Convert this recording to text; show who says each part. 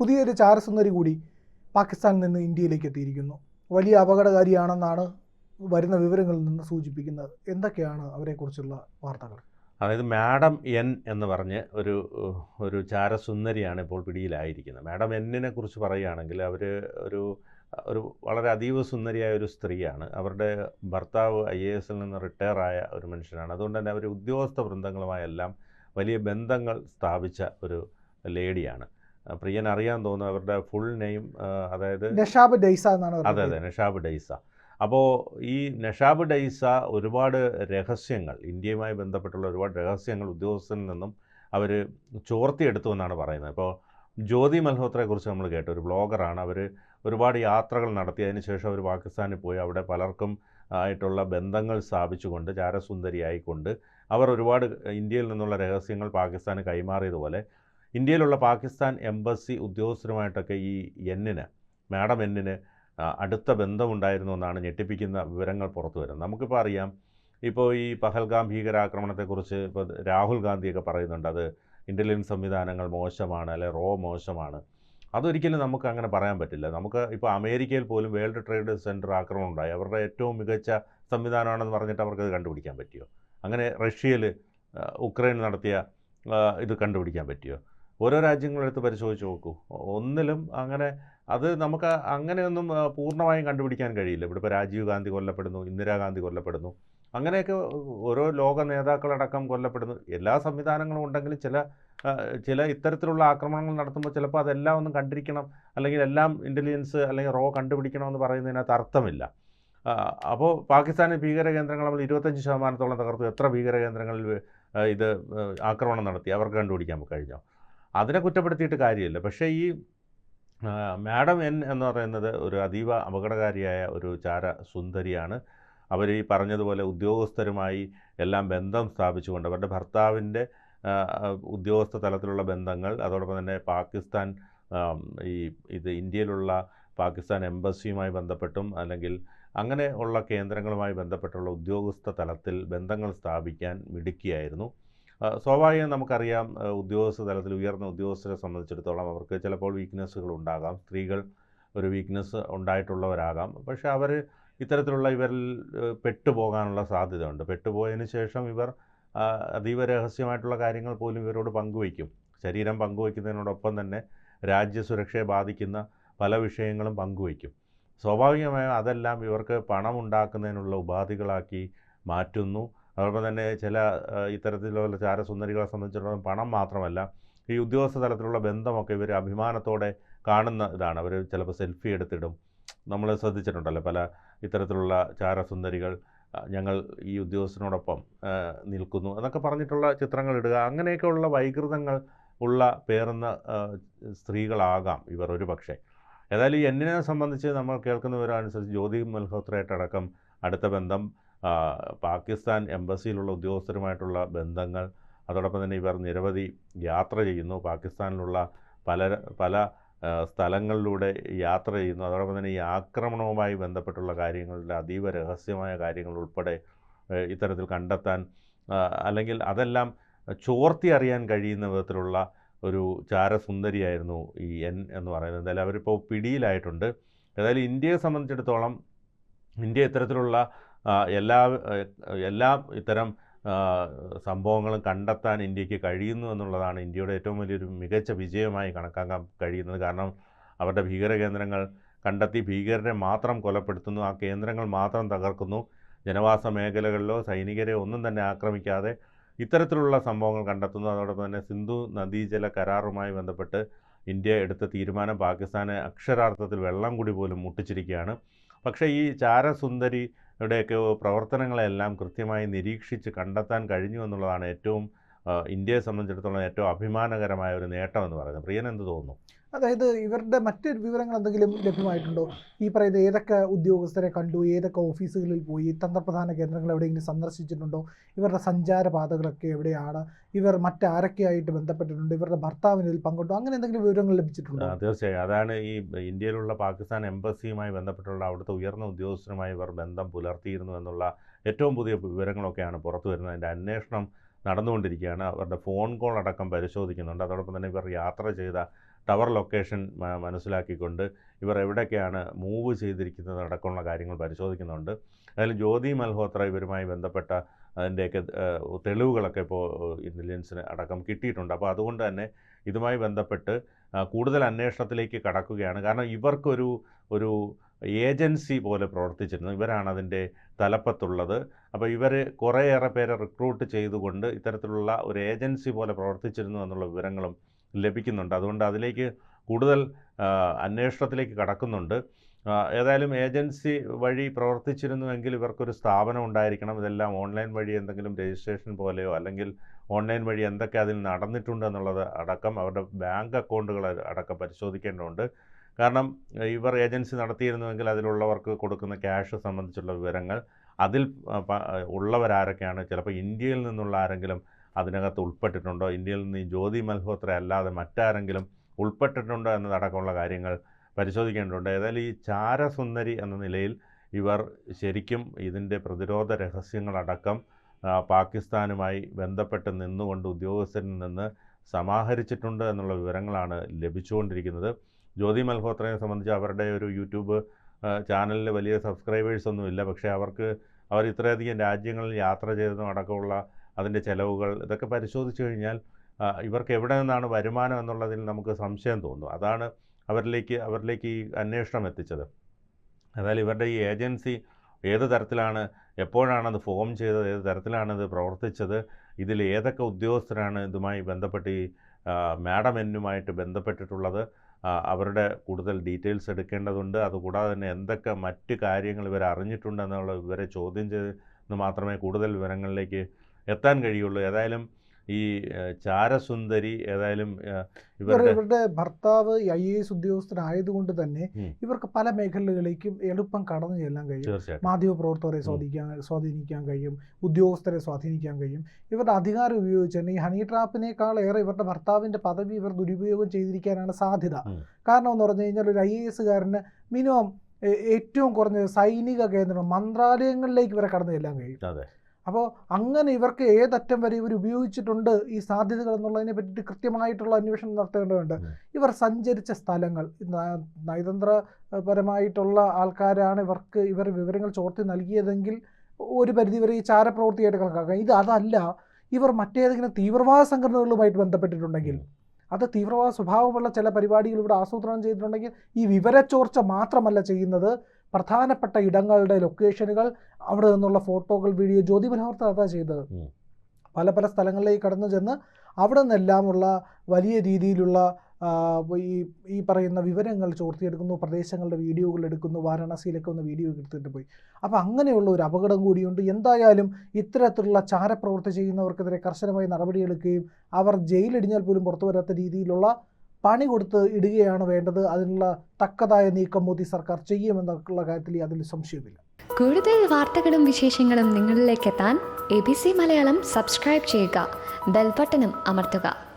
Speaker 1: പുതിയൊരു ചാരസുന്ദരി കൂടി പാകിസ്ഥാനിൽ നിന്ന് ഇന്ത്യയിലേക്ക് എത്തിയിരിക്കുന്നു. വലിയ അപകടകാരിയാണെന്നാണ് വരുന്ന വിവരങ്ങളിൽ നിന്ന് സൂചിപ്പിക്കുന്നത്. എന്തൊക്കെയാണ് അവരെക്കുറിച്ചുള്ള വാർത്തകൾ?
Speaker 2: അതായത് മാഡം എൻ എന്ന് പറഞ്ഞ് ഒരു ഒരു ചാരസുന്ദരിയാണ് ഇപ്പോൾ പിടിയിലായിരിക്കുന്നത്. മാഡം എന്നിനെ കുറിച്ച് പറയുകയാണെങ്കിൽ അവർ ഒരു ഒരു വളരെ അതീവ സുന്ദരിയായ ഒരു സ്ത്രീയാണ്. അവരുടെ ഭർത്താവ് ഐ എ എസിൽ നിന്ന് റിട്ടയർ ആയ ഒരു മനുഷ്യനാണ്. അതുകൊണ്ട് തന്നെ അവർ ഉദ്യോഗസ്ഥ വൃന്ദങ്ങളുമായെല്ലാം വലിയ ബന്ധങ്ങൾ സ്ഥാപിച്ച ഒരു ലേഡിയാണ്. പ്രിയൻ അറിയാൻ തോന്നുന്നു അവരുടെ ഫുൾ നെയിം അതായത്
Speaker 1: നഷാബ് ഡൈസ എന്നാണ്
Speaker 2: അതെ അതെ നഷാബ് ഡൈസ അപ്പോൾ ഈ നഷാബ് ഡൈസ ഒരുപാട് രഹസ്യങ്ങൾ ഇന്ത്യയുമായി ബന്ധപ്പെട്ടുള്ള ഒരുപാട് രഹസ്യങ്ങൾ ഉദ്യോഗസ്ഥരിൽ നിന്നും അവർ ചോർത്തിയെടുത്തു എന്നാണ് പറയുന്നത്. ഇപ്പോൾ ജ്യോതി മൽഹോത്രയെക്കുറിച്ച് നമ്മൾ കേട്ടു. ഒരു ബ്ലോഗറാണ് അവർ ഒരുപാട് യാത്രകൾ നടത്തി. അതിന് ശേഷം അവർ പാകിസ്ഥാനിൽ പോയി. അവിടെ പലർക്കും ആയിട്ടുള്ള ബന്ധങ്ങൾ സ്ഥാപിച്ചുകൊണ്ട് ചാരസുന്ദരിയായിക്കൊണ്ട് അവർ ഒരുപാട് ഇന്ത്യയിൽ നിന്നുള്ള രഹസ്യങ്ങൾ പാകിസ്ഥാന് കൈമാറിയതുപോലെ ഇന്ത്യയിലുള്ള പാകിസ്ഥാൻ എംബസി ഉദ്യോഗസ്ഥരുമായിട്ടൊക്കെ ഈ എന്നിന് മാഡം എന്നിന് അടുത്ത ബന്ധമുണ്ടായിരുന്നു എന്നാണ് ഞെട്ടിപ്പിക്കുന്ന വിവരങ്ങൾ പുറത്തു വരുന്നത്. നമുക്കിപ്പോൾ അറിയാം ഇപ്പോൾ ഈ പഹൽഗാം ഭീകരാക്രമണത്തെക്കുറിച്ച് ഇപ്പോൾ രാഹുൽ ഗാന്ധിയൊക്കെ പറയുന്നുണ്ട് അത് ഇന്റലിജൻസ് സംവിധാനങ്ങൾ മോശമാണ് അല്ലെ റോ മോശമാണ്. അതൊരിക്കലും നമുക്ക് അങ്ങനെ പറയാൻ പറ്റില്ല. നമുക്ക് ഇപ്പോൾ അമേരിക്കയിൽ പോലും വേൾഡ് ട്രേഡ് സെന്റർ ആക്രമണം ഉണ്ടായി. അവരുടെ ഏറ്റവും മികച്ച സംവിധാനമാണെന്ന് പറഞ്ഞിട്ട് അവർക്കത് കണ്ടുപിടിക്കാൻ പറ്റിയോ? അങ്ങനെ റഷ്യയിൽ ഉക്രൈൻ നടത്തിയ ഇത് കണ്ടുപിടിക്കാൻ പറ്റിയോ? ഓരോ രാജ്യങ്ങളെടുത്ത് പരിശോധിച്ച് നോക്കൂ. ഒന്നിലും അങ്ങനെ അത് നമുക്ക് അങ്ങനെയൊന്നും പൂർണമായും കണ്ടുപിടിക്കാൻ കഴിയില്ല. ഇവിടെ ഇപ്പോൾ രാജീവ് ഗാന്ധി കൊല്ലപ്പെടുന്നു ഇന്ദിരാഗാന്ധി കൊല്ലപ്പെടുന്നു. അങ്ങനെയൊക്കെ ഓരോ ലോക നേതാക്കളടക്കം കൊല്ലപ്പെടുന്നു. എല്ലാ സംവിധാനങ്ങളും ഉണ്ടെങ്കിലും ചില ചില ഇത്തരത്തിലുള്ള ആക്രമണങ്ങൾ നടത്തുമ്പോൾ ചിലപ്പോൾ അതെല്ലാം ഒന്നും കണ്ടിരിക്കണം. അല്ലെങ്കിൽ എല്ലാം ഇന്റലിജൻസ് അല്ലെങ്കിൽ റോ കണ്ടുപിടിക്കണമെന്ന് പറയുന്നതിനകത്ത് അർത്ഥമില്ല. അപ്പോൾ പാകിസ്ഥാനിൽ ഭീകര കേന്ദ്രങ്ങൾ നമ്മൾ ഇരുപത്തഞ്ച് ശതമാനത്തോളം തകർത്തു. എത്ര ഭീകര കേന്ദ്രങ്ങളിൽ ഇത് ആക്രമണം നടത്തി? അവർക്ക് കണ്ടുപിടിക്കാൻ കഴിഞ്ഞോ? അതിനെ കുറ്റപ്പെടുത്തിയിട്ട് കാര്യമില്ല. പക്ഷേ ഈ മാഡം എൻ എന്ന് പറയുന്നത് ഒരു അതീവ അപകടകാരിയായ ഒരു ചാര സുന്ദരിയാണ് അവർ ഈ പറഞ്ഞതുപോലെ ഉദ്യോഗസ്ഥരുമായി എല്ലാം ബന്ധം സ്ഥാപിച്ചുകൊണ്ട് അവരുടെ ഭർത്താവിന്റെ ഉദ്യോഗസ്ഥ തലത്തിലുള്ള ബന്ധങ്ങൾ അതോടൊപ്പം തന്നെ പാകിസ്ഥാൻ ഈ ഇത് ഇന്ത്യയിലുള്ള പാകിസ്ഥാൻ എംബസിയുമായി ബന്ധപ്പെട്ടും അല്ലെങ്കിൽ അങ്ങനെ ഉള്ള കേന്ദ്രങ്ങളുമായി ബന്ധപ്പെട്ടുള്ള ഉദ്യോഗസ്ഥ തലത്തിൽ ബന്ധങ്ങൾ സ്ഥാപിക്കാൻ മിടുക്കിയായിരുന്നു. സ്വാഭാവികം നമുക്കറിയാം ഉദ്യോഗസ്ഥ തലത്തിൽ ഉയർന്ന ഉദ്യോഗസ്ഥരെ സംബന്ധിച്ചിടത്തോളം അവർക്ക് ചിലപ്പോൾ വീക്ക്നെസ്സുകൾ ഉണ്ടാകാം. സ്ത്രീകൾ ഒരു വീക്ക്നെസ് ഉണ്ടായിട്ടുള്ളവരാകാം. പക്ഷേ അവർ ഇത്തരത്തിലുള്ള ഇവരിൽ പെട്ടുപോകാനുള്ള സാധ്യതയുണ്ട്. പെട്ടുപോയതിന് ശേഷം ഇവർ അതീവ രഹസ്യമായിട്ടുള്ള കാര്യങ്ങൾ പോലും ഇവരോട് പങ്കുവയ്ക്കും. ശരീരം പങ്കുവയ്ക്കുന്നതിനോടൊപ്പം തന്നെ രാജ്യസുരക്ഷയെ ബാധിക്കുന്ന പല വിഷയങ്ങളും പങ്കുവയ്ക്കും. സ്വാഭാവികമായും അതെല്ലാം ഇവർക്ക് പണം ഉണ്ടാക്കുന്നതിനുള്ള ഉപാധികളാക്കി മാറ്റുന്നു. അതോടൊപ്പം തന്നെ ചില ഇത്തരത്തിലുള്ള ചാരസുന്ദരികളെ സംബന്ധിച്ചിടത്തോളം പണം മാത്രമല്ല ഈ ഉദ്യോഗസ്ഥ തലത്തിലുള്ള ബന്ധമൊക്കെ ഇവർ അഭിമാനത്തോടെ കാണുന്ന ഇതാണ്. അവർ ചിലപ്പോൾ സെൽഫി എടുത്തിടും. നമ്മൾ ശ്രദ്ധിച്ചിട്ടുണ്ടല്ലോ പല ഇത്തരത്തിലുള്ള ചാരസുന്ദരികൾ ഞങ്ങൾ ഈ ഉദ്യോഗസ്ഥനോടൊപ്പം നിൽക്കുന്നു എന്നൊക്കെ പറഞ്ഞിട്ടുള്ള ചിത്രങ്ങൾ ഇടുക. അങ്ങനെയൊക്കെയുള്ള വൈകൃതങ്ങൾ ഉള്ള പേർന്ന സ്ത്രീകളാകാം ഇവർ ഒരു പക്ഷേ. ഏതായാലും ഈ എന്നിനെ സംബന്ധിച്ച് നമ്മൾ കേൾക്കുന്നവരനുസരിച്ച് ജ്യോതി മൽഹോത്രയായിട്ടടക്കം അടുത്ത ബന്ധം പാകിസ്ഥാൻ എംബസിയിലുള്ള ഉദ്യോഗസ്ഥരുമായിട്ടുള്ള ബന്ധങ്ങൾ അതോടൊപ്പം തന്നെ ഇവർ നിരവധി യാത്ര ചെയ്യുന്നു. പാകിസ്ഥാനിലുള്ള പല പല സ്ഥലങ്ങളിലൂടെ യാത്ര ചെയ്യുന്നു. അതോടൊപ്പം തന്നെ ഈ ആക്രമണവുമായി ബന്ധപ്പെട്ടുള്ള കാര്യങ്ങളുടെ അതീവ രഹസ്യമായ കാര്യങ്ങൾ ഉൾപ്പെടെ ഇത്തരത്തിൽ കണ്ടെത്താൻ അല്ലെങ്കിൽ അതെല്ലാം ചോർത്തി അറിയാൻ കഴിയുന്ന വിധത്തിലുള്ള ഒരു ചാരസുന്ദരിയായിരുന്നു ഈ എൻ എന്ന് പറയുന്നത്. എന്തായാലും അവരിപ്പോൾ പിടിയിലായിട്ടുണ്ട്. ഏതായാലും ഇന്ത്യയെ സംബന്ധിച്ചിടത്തോളം ഇന്ത്യ ഇത്തരത്തിലുള്ള എല്ലാ എല്ലാ ഇത്തരം സംഭവങ്ങളും കണ്ടെത്താൻ ഇന്ത്യയ്ക്ക് കഴിയുന്നു എന്നുള്ളതാണ് ഇന്ത്യയുടെ ഏറ്റവും വലിയൊരു മികച്ച വിജയമായി കണക്കാക്കാൻ കഴിയുന്നത്. കാരണം അവരുടെ ഭീകര കേന്ദ്രങ്ങൾ കണ്ടെത്തി ഭീകരരെ മാത്രം കൊലപ്പെടുത്തുന്നു. ആ കേന്ദ്രങ്ങൾ മാത്രം തകർക്കുന്നു. ജനവാസ മേഖലകളിലോ സൈനികരെ ഒന്നും തന്നെ ആക്രമിക്കാതെ ഇത്തരത്തിലുള്ള സംഭവങ്ങൾ കണ്ടെത്തുന്നു. അതോടൊപ്പം തന്നെ സിന്ധു നദീജല കരാറുമായി ബന്ധപ്പെട്ട് ഇന്ത്യ എടുത്ത തീരുമാനം പാകിസ്ഥാനെ അക്ഷരാർത്ഥത്തിൽ വെള്ളം കൂടി പോലും മുട്ടിച്ചിരിക്കുകയാണ്. പക്ഷേ ഈ ചാരസുന്ദരിയുടെയൊക്കെ പ്രവർത്തനങ്ങളെല്ലാം കൃത്യമായി നിരീക്ഷിച്ച് കണ്ടെത്താൻ കഴിഞ്ഞു എന്നുള്ളതാണ് ഏറ്റവും ഇന്ത്യയെ സംബന്ധിച്ചിടത്തോളം ഏറ്റവും അഭിമാനകരമായ ഒരു നേട്ടം എന്ന് പറയുന്നത്. പ്രിയൻ എന്ത് തോന്നുന്നു?
Speaker 1: അതായത് ഇവരുടെ മറ്റ് വിവരങ്ങൾ എന്തെങ്കിലും ലഭ്യമായിട്ടുണ്ടോ? ഈ പറയുന്ന ഏതൊക്കെ ഉദ്യോഗസ്ഥരെ കണ്ടു? ഏതൊക്കെ ഓഫീസുകളിൽ പോയി? തന്ത്രപ്രധാന കേന്ദ്രങ്ങൾ എവിടെയെങ്കിലും സന്ദർശിച്ചിട്ടുണ്ടോ? ഇവരുടെ സഞ്ചാരപാതകളൊക്കെ എവിടെയാണ്? ഇവർ മറ്റാരൊക്കെയായിട്ട് ബന്ധപ്പെട്ടിട്ടുണ്ട്? ഇവരുടെ ഭർത്താവിന് ഇതിൽ പങ്കുണ്ടോ? അങ്ങനെ എന്തെങ്കിലും വിവരങ്ങൾ ലഭിച്ചിട്ടുണ്ടോ?
Speaker 2: തീർച്ചയായും. അതാണ് ഈ ഇന്ത്യയിലുള്ള പാകിസ്ഥാൻ എംബസിയുമായി ബന്ധപ്പെട്ടുള്ള അവിടുത്തെ ഉയർന്ന ഉദ്യോഗസ്ഥരുമായി ഇവർ ബന്ധം പുലർത്തിയിരുന്നു എന്നുള്ള ഏറ്റവും പുതിയ വിവരങ്ങളൊക്കെയാണ് പുറത്തു വരുന്നത്. അതിന്റെ അന്വേഷണം നടന്നുകൊണ്ടിരിക്കുകയാണ്. അവരുടെ ഫോൺ കോൾ അടക്കം പരിശോധിക്കുന്നുണ്ട്. അതോടൊപ്പം തന്നെ ഇവർ യാത്ര ചെയ്ത ടവർ ലൊക്കേഷൻ മനസ്സിലാക്കിക്കൊണ്ട് ഇവർ എവിടെയൊക്കെയാണ് മൂവ് ചെയ്തിരിക്കുന്നത് അടക്കമുള്ള കാര്യങ്ങൾ പരിശോധിക്കുന്നുണ്ട്. അതിൽ ജ്യോതി മൽഹോത്ര ഇവരുമായി ബന്ധപ്പെട്ട അതിന്റെയൊക്കെ തെളിവുകളൊക്കെ ഇപ്പോൾ ഇന്റലിജൻസിന് അടക്കം കിട്ടിയിട്ടുണ്ട്. അപ്പോൾ അതുകൊണ്ട് തന്നെ ഇതുമായി ബന്ധപ്പെട്ട് കൂടുതൽ അന്വേഷണത്തിലേക്ക് കടക്കുകയാണ്. കാരണം ഇവർക്കൊരു ഒരു ഏജൻസി പോലെ പ്രവർത്തിച്ചിരുന്നു. ഇവരാണ് അതിന്റെ തലപ്പത്തുള്ളത്. അപ്പോൾ ഇവർ കുറേയേറെ പേരെ റിക്രൂട്ട് ചെയ്തുകൊണ്ട് ഇത്തരത്തിലുള്ള ഒരു ഏജൻസി പോലെ പ്രവർത്തിച്ചിരുന്നു എന്നുള്ള വിവരങ്ങളും ലഭിക്കുന്നുണ്ട്. അതുകൊണ്ട് അതിലേക്ക് കൂടുതൽ അന്വേഷണത്തിലേക്ക് കടക്കുന്നുണ്ട്. ഏതായാലും ഏജൻസി വഴി പ്രവർത്തിച്ചിരുന്നുവെങ്കിൽ ഇവർക്കൊരു സ്ഥാപനം ഉണ്ടായിരിക്കണം. ഇതെല്ലാം ഓൺലൈൻ വഴി എന്തെങ്കിലും രജിസ്ട്രേഷൻ പോലെയോ അല്ലെങ്കിൽ ഓൺലൈൻ വഴി എന്തൊക്കെ അതിൽ നടന്നിട്ടുണ്ട് എന്നുള്ളത് അടക്കം അവരുടെ ബാങ്ക് അക്കൗണ്ടുകൾ അടക്കം പരിശോധിക്കേണ്ടതുണ്ട്. കാരണം ഇവർ ഏജൻസി നടത്തിയിരുന്നുവെങ്കിൽ അതിലുള്ളവർക്ക് കൊടുക്കുന്ന ക്യാഷ് സംബന്ധിച്ചുള്ള വിവരങ്ങൾ അതിൽ ഉള്ളവരാരൊക്കെയാണ്. ചിലപ്പോൾ ഇന്ത്യയിൽ നിന്നുള്ള ആരെങ്കിലും അതിനകത്ത് ഉൾപ്പെട്ടിട്ടുണ്ടോ? ഇന്ത്യയിൽ നിന്ന് ജ്യോതി മൽഹോത്ര അല്ലാതെ മറ്റാരെങ്കിലും ഉൾപ്പെട്ടിട്ടുണ്ടോ എന്നതടക്കമുള്ള കാര്യങ്ങൾ പരിശോധിക്കേണ്ടതുണ്ട്. ഏതായാലും ഈ ചാരസുന്ദരി എന്ന നിലയിൽ ഇവർ ശരിക്കും ഇതിന്റെ പ്രതിരോധ രഹസ്യങ്ങളടക്കം പാകിസ്ഥാനുമായി ബന്ധപ്പെട്ട് നിന്നുകൊണ്ട് ഉദ്യോഗസ്ഥരിൽ നിന്ന് സമാഹരിച്ചിട്ടുണ്ട് എന്നുള്ള വിവരങ്ങളാണ് ലഭിച്ചുകൊണ്ടിരിക്കുന്നത്. ജ്യോതി മൽഹോത്രയെ സംബന്ധിച്ച് അവരുടെ ഒരു യൂട്യൂബ് ചാനലിൽ വലിയ സബ്സ്ക്രൈബേഴ്സൊന്നുമില്ല. പക്ഷേ അവർക്ക് അവർ ഇത്രയധികം രാജ്യങ്ങളിൽ യാത്ര ചെയ്തതും അടക്കമുള്ള അതിന്റെ ചിലവുകൾ ഇതൊക്കെ പരിശോധിച്ച് കഴിഞ്ഞാൽ ഇവർക്ക് എവിടെ നിന്നാണ് വരുമാനം എന്നുള്ളതിൽ നമുക്ക് സംശയം തോന്നും. അതാണ് അവരിലേക്ക് അവരിലേക്ക് ഈ അന്വേഷണം എത്തിച്ചത്. അതായത് ഇവരുടെ ഈ ഏജൻസി ഏത് തരത്തിലാണ് എപ്പോഴാണത് ഫോം ചെയ്തത് ഏത് തരത്തിലാണത് പ്രവർത്തിച്ചത് ഇതിൽ ഏതൊക്കെ ഉദ്യോഗസ്ഥരാണ് ഇതുമായി ബന്ധപ്പെട്ട് ഈ മാഡം എന്നുമായിട്ട് ബന്ധപ്പെട്ടിട്ടുള്ളത് അവരുടെ കൂടുതൽ ഡീറ്റെയിൽസ് എടുക്കേണ്ടതുണ്ട്. അതുകൂടാതെ തന്നെ എന്തൊക്കെ മറ്റ് കാര്യങ്ങൾ ഇവർ അറിഞ്ഞിട്ടുണ്ടെന്നുള്ള ഇവരെ ചോദ്യം ചെയ്ത് മാത്രമേ കൂടുതൽ വിവരങ്ങളിലേക്ക് എത്താൻ കഴിയുള്ളൂ. ഏതായാലും ഈ ചാരസുന്ദരി ഏതായാലും ഇവരുടെ
Speaker 1: ഭർത്താവ് ഐ എ എസ് ഉദ്യോഗസ്ഥനായതുകൊണ്ട് തന്നെ ഇവർക്ക് പല മേഖലകളിലേക്കും എളുപ്പം കടന്നു ചെല്ലാൻ കഴിയും.
Speaker 2: മാധ്യമ
Speaker 1: മാധ്യമപ്രവർത്തകരെ സ്വാധീനിക്കാൻ സ്വാധീനിക്കാൻ കഴിയും. ഉദ്യോഗസ്ഥരെ സ്വാധീനിക്കാൻ കഴിയും. ഇവരുടെ അധികാരം ഉപയോഗിച്ച് തന്നെ ഈ ഹണി ട്രാപ്പിനേക്കാൾ ഏറെ ഇവരുടെ ഭർത്താവിന്റെ പദവി ഇവർ ദുരുപയോഗം ചെയ്തിരിക്കാനാണ് സാധ്യത. കാരണം എന്ന് പറഞ്ഞു കഴിഞ്ഞാൽ ഒരു ഐ എ എസുകാരന് മിനിമം ഏറ്റവും കുറഞ്ഞ സൈനിക കേന്ദ്രം മന്ത്രാലയങ്ങളിലേക്ക് ഇവരെ കടന്നു ചെല്ലാൻ കഴിയും. അപ്പോൾ അങ്ങനെ ഇവർക്ക് ഏതറ്റം വരെ ഇവർ ഉപയോഗിച്ചിട്ടുണ്ട് ഈ സാധ്യതകൾ എന്നുള്ളതിനെ പറ്റിയിട്ട് കൃത്യമായിട്ടുള്ള അന്വേഷണം നടത്തേണ്ടതുണ്ട്. ഇവർ സഞ്ചരിച്ച സ്ഥലങ്ങൾ നയതന്ത്രപരമായിട്ടുള്ള ആൾക്കാരാണ് ഇവർക്ക് ഇവർ വിവരങ്ങൾ ചോർത്തി നൽകിയതെങ്കിൽ ഒരു പരിധി വരെ ഈ ചാരപ്രവൃത്തിയായിട്ട് കണക്കാക്കാം. ഇത് അതല്ല ഇവർ മറ്റേതെങ്കിലും തീവ്രവാദ സംഘടനകളുമായിട്ട് ബന്ധപ്പെട്ടിട്ടുണ്ടെങ്കിൽ അത് തീവ്രവാദ സ്വഭാവമുള്ള ചില പരിപാടികൾ ഇവിടെ ആസൂത്രണം ചെയ്തിട്ടുണ്ടെങ്കിൽ ഈ വിവരച്ചോർച്ച മാത്രമല്ല ചെയ്യുന്നത്. പ്രധാനപ്പെട്ട ഇടങ്ങളുടെ ലൊക്കേഷനുകൾ അവിടെ നിന്നുള്ള ഫോട്ടോകൾ വീഡിയോ ജ്യോതി മനോഹർത്ത അതാ ചെയ്തത് പല പല സ്ഥലങ്ങളിലേക്ക് കടന്നു ചെന്ന് അവിടെ നിന്നെല്ലാമുള്ള വലിയ രീതിയിലുള്ള ഈ ഈ പറയുന്ന വിവരങ്ങൾ ചോർത്തിയെടുക്കുന്നു പ്രദേശങ്ങളുടെ വീഡിയോകൾ എടുക്കുന്നു വാരാണസിയിലൊക്കെ ഒന്ന് വീഡിയോ എടുത്തിട്ട് പോയി. അപ്പോൾ അങ്ങനെയുള്ള ഒരു അപകടം കൂടിയുണ്ട്. എന്തായാലും ഇത്തരത്തിലുള്ള ചാരപ്രവൃത്തി ചെയ്യുന്നവർക്കെതിരെ കർശനമായി നടപടിയെടുക്കുകയും അവർ ജയിലിടിഞ്ഞാൽ പോലും പുറത്തു വരാത്ത രീതിയിലുള്ള പണി കൊടുത്ത് ഇടുകയാണ് വേണ്ടത്. അതിനുള്ള തക്കതായ നീക്കം മോദി സർക്കാർ ചെയ്യുമെന്നുള്ള കാര്യത്തിൽ അതിൽ സംശയമില്ല
Speaker 3: കൂടുതൽ വാർത്തകളും വിശേഷങ്ങളും നിങ്ങളിലേക്ക് എത്താൻ A B C Malayalam subscribe ചെയ്യുക. ബെൽബട്ടനും അമർത്തുക.